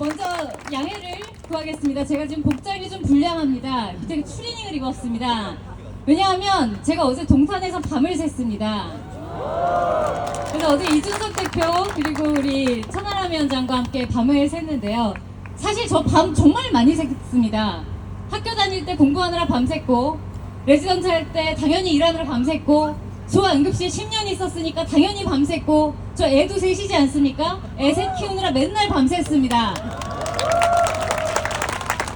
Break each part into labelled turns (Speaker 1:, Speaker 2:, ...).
Speaker 1: 먼저 양해를 구하겠습니다. 제가 지금 복장이 좀 불량합니다. 제가 추리닝을 입었습니다. 왜냐하면 제가 어제 동탄에서 밤을 샜습니다. 그래서 어제 이준석 대표 그리고 우리 천하람 위원장과 함께 밤을 샜는데요. 사실 저 밤 정말 많이 샜습니다. 학교 다닐 때 공부하느라 밤샜고 레지던트 할 때 당연히 일하느라 밤샜고 소아응급실 10년 있었으니까 당연히 밤샜고 저 애도 셋이지 않습니까? 애 셋 키우느라 맨날 밤샜습니다.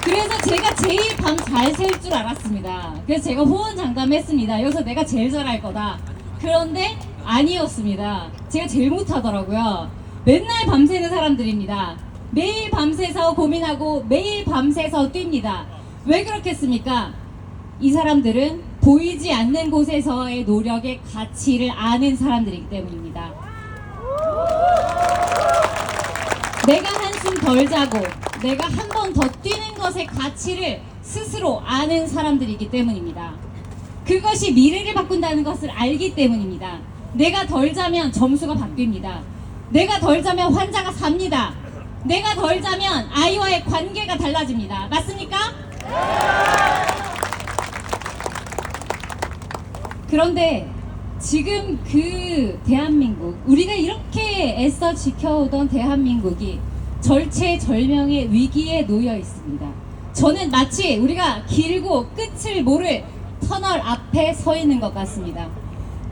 Speaker 1: 그래서 제가 제일 밤 잘 셀 줄 알았습니다. 그래서 제가 호언장담했습니다. 여기서 내가 제일 잘할 거다. 그런데 아니었습니다. 제가 제일 못하더라고요. 맨날 밤새는 사람들입니다. 매일 밤새서 고민하고 매일 밤새서 뜁니다. 왜 그렇겠습니까? 이 사람들은 보이지 않는 곳에서의 노력의 가치를 아는 사람들이기 때문입니다. 내가 한숨 덜 자고 내가 한 번 더 뛰는 것의 가치를 스스로 아는 사람들이기 때문입니다. 그것이 미래를 바꾼다는 것을 알기 때문입니다. 내가 덜 자면 점수가 바뀝니다. 내가 덜 자면 환자가 삽니다. 내가 덜 자면 아이와의 관계가 달라집니다. 맞습니까? 그런데 지금 그 대한민국 우리가 이렇게 애써 지켜오던 대한민국이 절체절명의 위기에 놓여 있습니다. 저는 마치 우리가 길고 끝을 모를 터널 앞에 서 있는 것 같습니다.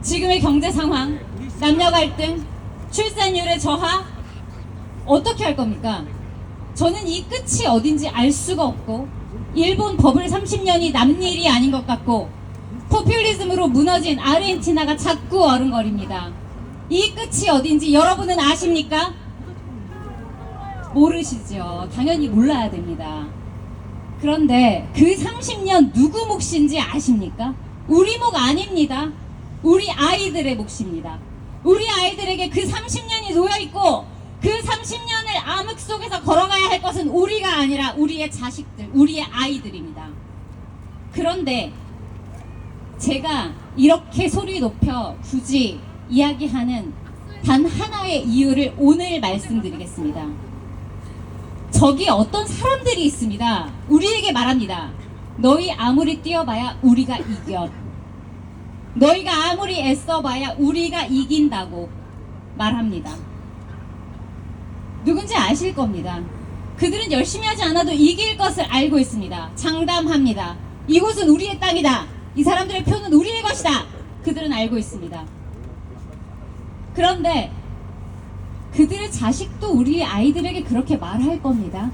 Speaker 1: 지금의 경제 상황, 남녀 갈등, 출산율의 저하 어떻게 할 겁니까? 저는 이 끝이 어딘지 알 수가 없고 일본 버블 30년이 남일이 아닌 것 같고 포퓰리즘으로 무너진 아르헨티나가 자꾸 어른거립니다. 이 끝이 어딘지 여러분은 아십니까? 모르시죠. 당연히 몰라야 됩니다. 그런데 그 30년 누구 몫인지 아십니까? 우리 몫 아닙니다. 우리 아이들의 몫입니다. 우리 아이들에게 그 30년이 놓여 있고 그 30년을 암흑 속에서 걸어가야 할 것은 우리가 아니라 우리의 자식들, 우리의 아이들입니다. 그런데 제가 이렇게 소리 높여 굳이 이야기하는 단 하나의 이유를 오늘 말씀드리겠습니다. 저기 어떤 사람들이 있습니다. 우리에게 말합니다. 너희 아무리 뛰어봐야 우리가 이겨. 너희가 아무리 애써봐야 우리가 이긴다고 말합니다. 누군지 아실 겁니다. 그들은 열심히 하지 않아도 이길 것을 알고 있습니다. 장담합니다. 이곳은 우리의 땅이다. 이 사람들의 표는 우리의 것이다. 그들은 알고 있습니다. 그런데 그들의 자식도 우리 아이들에게 그렇게 말할 겁니다.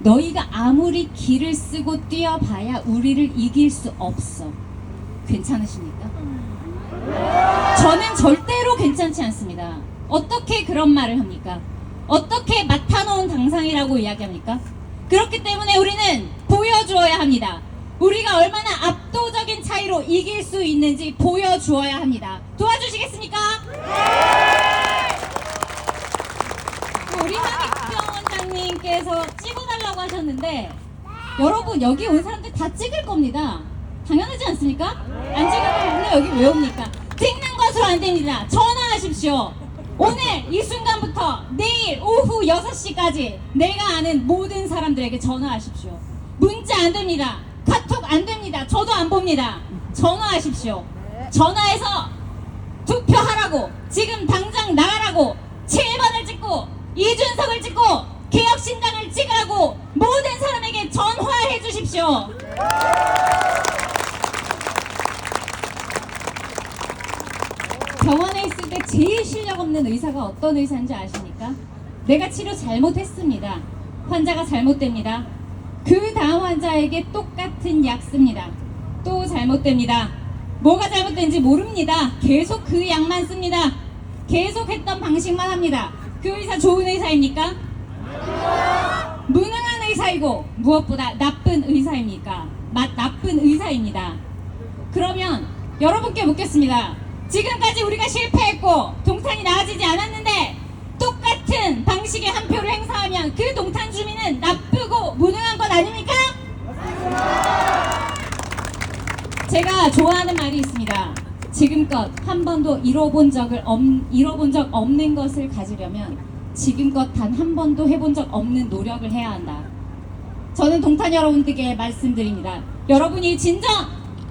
Speaker 1: 너희가 아무리 길을 쓰고 뛰어봐야 우리를 이길 수 없어. 괜찮으십니까? 저는 절대로 괜찮지 않습니다. 어떻게 그런 말을 합니까? 어떻게 맡아놓은 당상이라고 이야기합니까? 그렇기 때문에 우리는 보여주어야 합니다. 우리가 얼마나 압도적인 차이로 이길 수 있는지 보여주어야 합니다. 도와주시겠습니까? 우리 한익병 원장님께서 찍어달라고 하셨는데 여러분 여기 온 사람들 다 찍을 겁니다. 당연하지 않습니까? 안 찍으면 오늘 여기 왜 옵니까? 찍는 것으로 안 됩니다. 전화하십시오. 오늘 이 순간부터 내일 오후 6시까지 내가 아는 모든 사람들에게 전화하십시오. 문자 안 됩니다. 카톡 안 됩니다. 저도 안 봅니다. 전화하십시오. 전화해서 투표하라고 지금 당장 나가라고 7번을 찍고 이준석을 찍고 개혁신당을 찍으라고 모든 사람에게 전화해 주십시오. 병원에 있을 때 제일 실력 없는 의사가 어떤 의사인지 아십니까? 내가 치료 잘못했습니다. 환자가 잘못됩니다. 그 다음 환자에게 똑같은 약 씁니다. 또 잘못됩니다. 뭐가 잘못된지 모릅니다. 계속 그 약만 씁니다. 계속 했던 방식만 합니다. 그 의사 좋은 의사입니까? 무능한 의사이고 무엇보다 나쁜 의사입니까? 맛 나쁜 의사입니다. 그러면 여러분께 묻겠습니다. 지금까지 우리가 실패했고 동탄이 나아지지 않았는데 똑같은 방식의 한 표를 행사하면 그 동탄 주민은 나쁘고 무능한 것 아닙니까? 제가 좋아하는 말이 있습니다. 지금껏 한 번도 이뤄본 적을 없, 이뤄본 적 없는 것을 가지려면 지금껏 단 한 번도 해본 적 없는 노력을 해야 한다. 저는 동탄 여러분들께 말씀드립니다. 여러분이 진정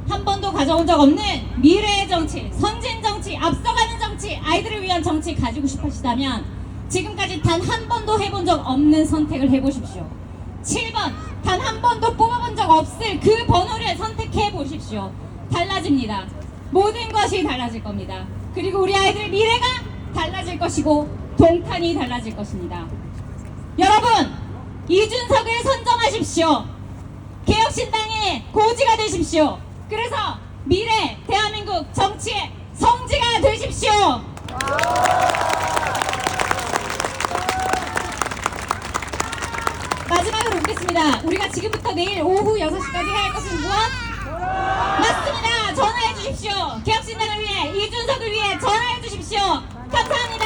Speaker 1: 한 번도 가져온 적 없는 미래의 정치, 선진 정치, 앞서가는 정치, 아이들을 위한 정치 가지고 싶으시다면 지금까지 단 한 번도 해본 적 없는 선택을 해보십시오. 7번 단 한 번도 뽑아본 적 없을 그 번호를 선택해 보십시오. 달라집니다. 모든 것이 달라질 겁니다. 그리고 우리 아이들의 미래가 달라질 것이고 동탄이 달라질 것입니다. 여러분 이준석을 선정하십시오. 개혁신당의 고지가 되십시오. 그래서 미래 대한민국 정치의 성지가 되십시오. 묻겠습니다. 우리가 지금부터 내일 오후 6시까지 해야 할 것은 무엇? 맞습니다. 전화해 주십시오. 개혁신당을 위해 이준석을 위해 전화해 주십시오. 감사합니다.